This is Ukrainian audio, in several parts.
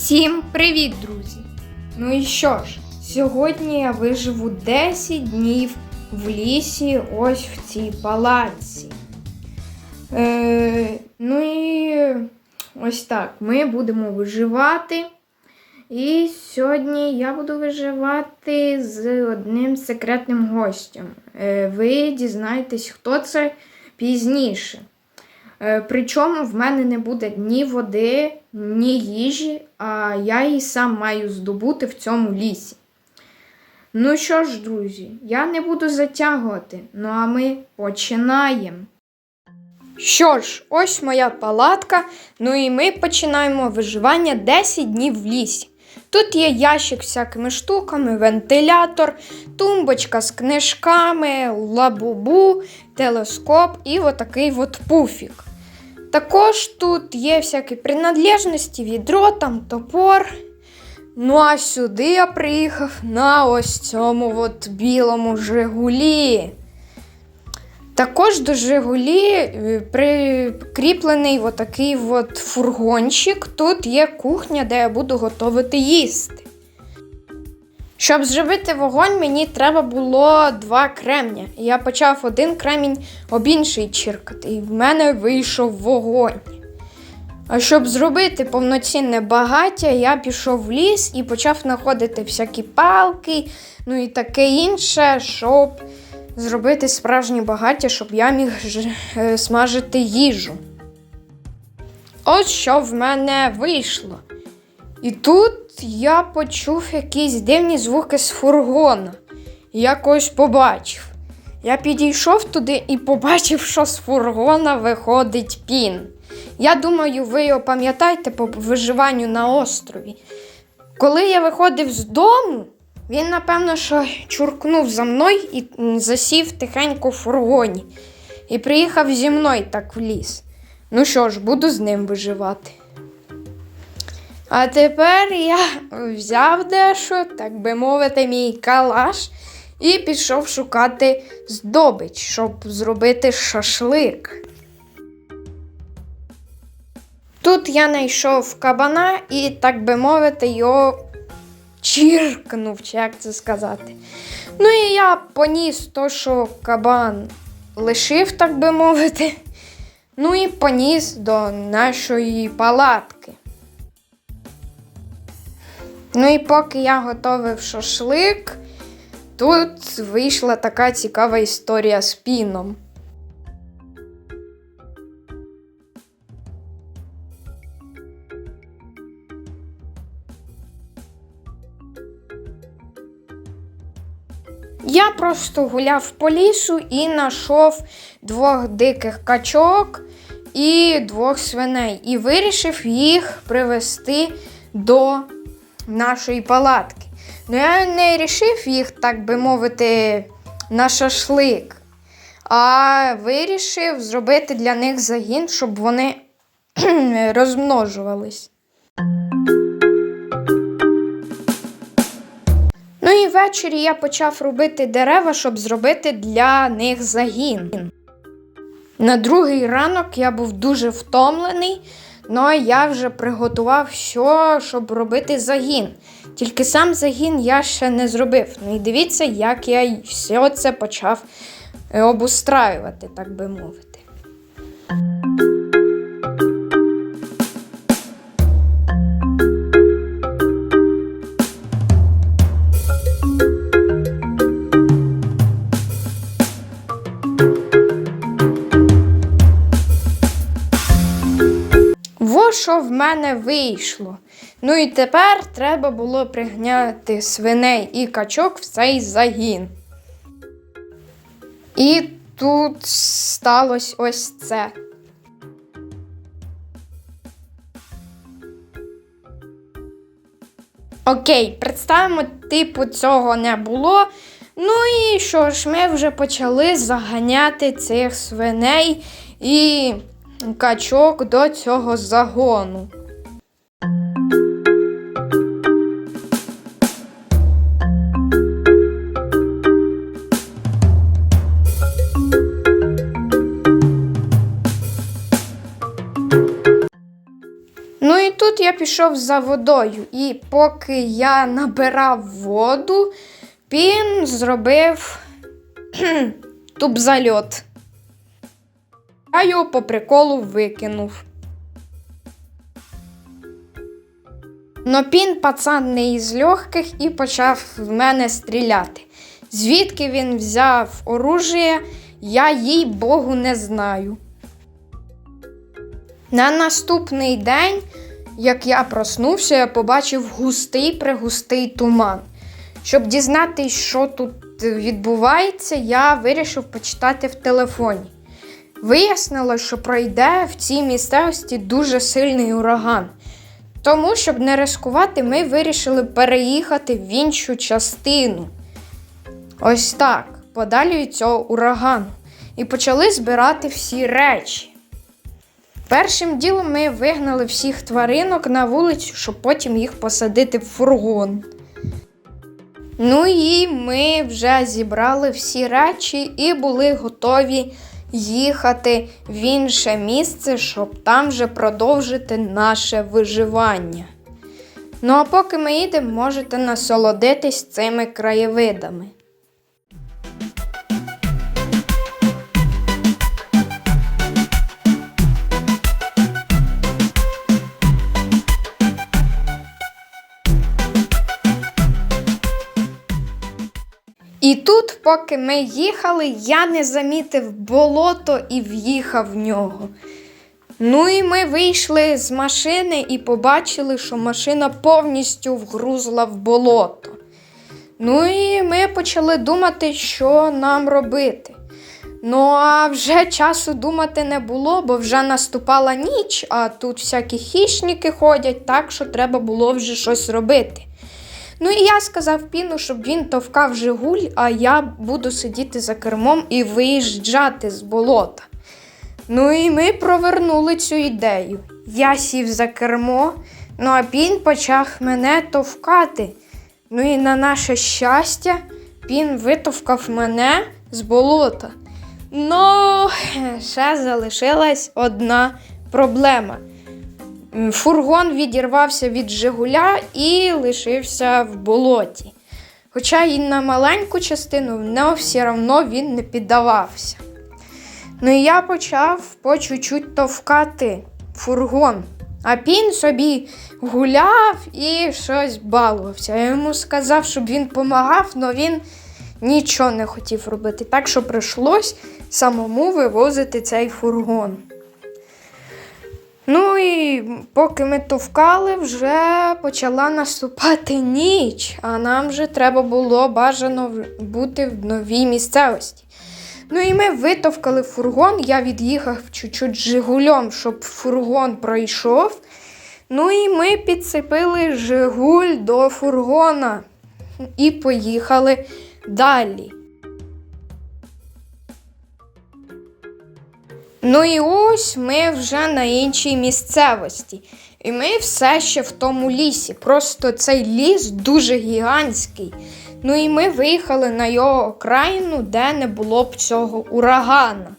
Всім привіт, друзі! Ну і що ж, сьогодні я виживу 10 днів в лісі, ось в цій палаці. Е, ну і ось так. Ми будемо виживати. І сьогодні я буду виживати з одним секретним гостем. Е, ви дізнаєтесь, хто це пізніше. Е, Причому в мене не буде ні води, ні їжі, а я її сам маю здобути в цьому лісі. Ну що ж, друзі, я не буду затягувати, ну а ми починаємо. Що ж, ось моя палатка, ну і ми починаємо виживання 10 днів в лісі. Тут є ящик всякими штуками, вентилятор, тумбочка з книжками, лабубу, телескоп і отакий от пуфік. Також тут є всякі принадлежності, відро, там топор. Ну а сюди я приїхав на ось цьому от білому Жигулі. Також до Жигулі е, прикріплений отакий от фургончик. Тут є кухня, де я буду готувати їсти. Щоб зробити вогонь, мені треба було два кремня. Я почав один кремінь об інший чиркати, і в мене вийшов вогонь. А щоб зробити повноцінне багаття, я пішов в ліс і почав знаходити всякі палки, ну і таке інше, щоб зробити справжнє багаття, щоб я міг е, смажити їжу. Ось що в мене вийшло. І тут я почув якісь дивні звуки з фургона. Я когось побачив. Я підійшов туди і побачив, що з фургона виходить пін. Я думаю, ви його пам'ятаєте по виживанню на острові. Коли я виходив з дому, він, напевно, що чуркнув за мною і засів тихенько в фургоні. І приїхав зі мною так в ліс. Ну що ж, буду з ним виживати. А тепер я взяв дещо, так би мовити, мій калаш і пішов шукати здобич, щоб зробити шашлик. Тут я знайшов кабана і, так би мовити, його чіркнув, чи як це сказати. Ну і я поніс то, що кабан лишив, так би мовити. Ну і поніс до нашої палатки. Ну і поки я готовив шашлик, тут вийшла така цікава історія з піном. Я просто гуляв по лісу і знайшов двох диких качок і двох свиней. І вирішив їх привезти до нашої палатки. Ну, я не вирішив їх, так би мовити, на шашлик, а вирішив зробити для них загін, щоб вони розмножувались. Ну і ввечері я почав робити дерева, щоб зробити для них загін. На другий ранок я був дуже втомлений, але я вже приготував все, щоб робити загін. Тільки сам загін я ще не зробив. Ну і дивіться, як я все це почав е, обустраювати, так би мовити. Во що в мене вийшло. Ну і тепер треба було пригняти свиней і качок в цей загін. І тут сталося ось це. Окей, представимо, типу, цього не було. Ну і що ж, ми вже почали заганяти цих свиней і качок до цього загону. Ну і тут я пішов за водою, і поки я набирав воду, він зробив тубзальот. Я його по приколу викинув. Но пін пацан не із легких і почав в мене стріляти. Звідки він взяв оружие, я їй богу не знаю. На наступний день, як я проснувся, я побачив густий пригустий туман. Щоб дізнатися, що тут відбувається, я вирішив почитати в телефоні. Вияснилось, що пройде в цій місцевості дуже сильний ураган. Тому, щоб не ризикувати, ми вирішили переїхати в іншу частину. Ось так, подалі від цього урагану. І почали збирати всі речі. Першим ділом ми вигнали всіх тваринок на вулицю, щоб потім їх посадити в фургон. Ну і ми вже зібрали всі речі і були готові їхати в інше місце, щоб там вже продовжити наше виживання. Ну а поки ми їдемо, можете насолодитись цими краєвидами. І тут, поки ми їхали, я не замітив болото і в'їхав в нього. Ну і ми вийшли з машини і побачили, що машина повністю вгрузла в болото. Ну і ми почали думати, що нам робити. Ну, а вже часу думати не було, бо вже наступала ніч, а тут всякі хищники ходять, так що треба було вже щось робити. Ну і я сказав Піну, щоб він товкав Жигуль, а я буду сидіти за кермом і виїжджати з болота. Ну і ми провернули цю ідею. Я сів за кермо, ну а Пін почав мене товкати. Ну і на наше щастя, Пін витовкав мене з болота. Ну, ще залишилась одна проблема. Фургон відірвався від Жигуля і лишився в болоті. Хоча і на маленьку частину, але все одно він не піддавався. Ну і я почав по чуть-чуть товкати фургон. А пін собі гуляв і щось балувався. Я йому сказав, щоб він допомагав, але він нічого не хотів робити. Так що прийшлось самому вивозити цей фургон. Ну і поки ми товкали, вже почала наступати ніч, а нам вже треба було бажано бути в новій місцевості. Ну і ми витовкали фургон, я від'їхав чуть-чуть Жигулем, щоб фургон пройшов. Ну і ми підцепили Жигуль до фургона і поїхали далі. Ну і ось ми вже на іншій місцевості. І ми все ще в тому лісі. Просто цей ліс дуже гігантський. Ну і ми виїхали на його окраїну, де не було б цього урагана.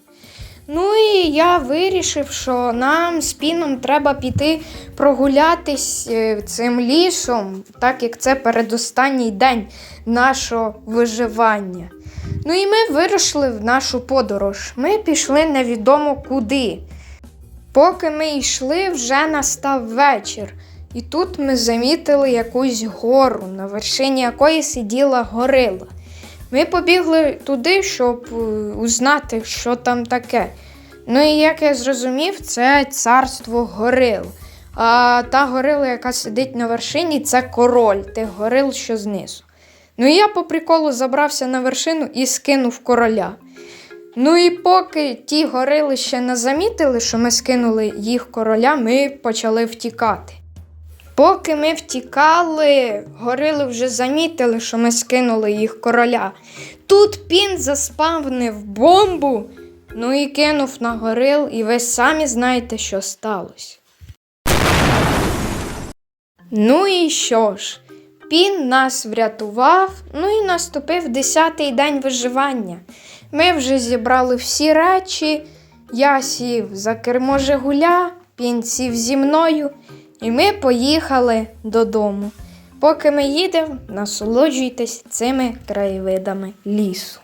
Ну і я вирішив, що нам з піном треба піти прогулятись е, цим лісом, так як це передостанній день нашого виживання. Ну і ми вирушили в нашу подорож. Ми пішли невідомо куди. Поки ми йшли, вже настав вечір. І тут ми замітили якусь гору, на вершині якої сиділа горила. Ми побігли туди, щоб е, узнати, що там таке. Ну і як я зрозумів, це царство горил. А та горила, яка сидить на вершині, це король тих горил, що знизу. Ну і я по приколу забрався на вершину і скинув короля. Ну і поки ті горили ще не замітили, що ми скинули їх короля, ми почали втікати. Поки ми втікали, горили вже замітили, що ми скинули їх короля. Тут пін заспавнив бомбу, ну і кинув на горил, і ви самі знаєте, що сталося. Ну і що ж, Пін нас врятував, ну і наступив десятий день виживання. Ми вже зібрали всі речі, я сів за кермо Жигуля, Пін сів зі мною, І ми поїхали додому. Поки ми їдемо, насолоджуйтесь цими краєвидами лісу.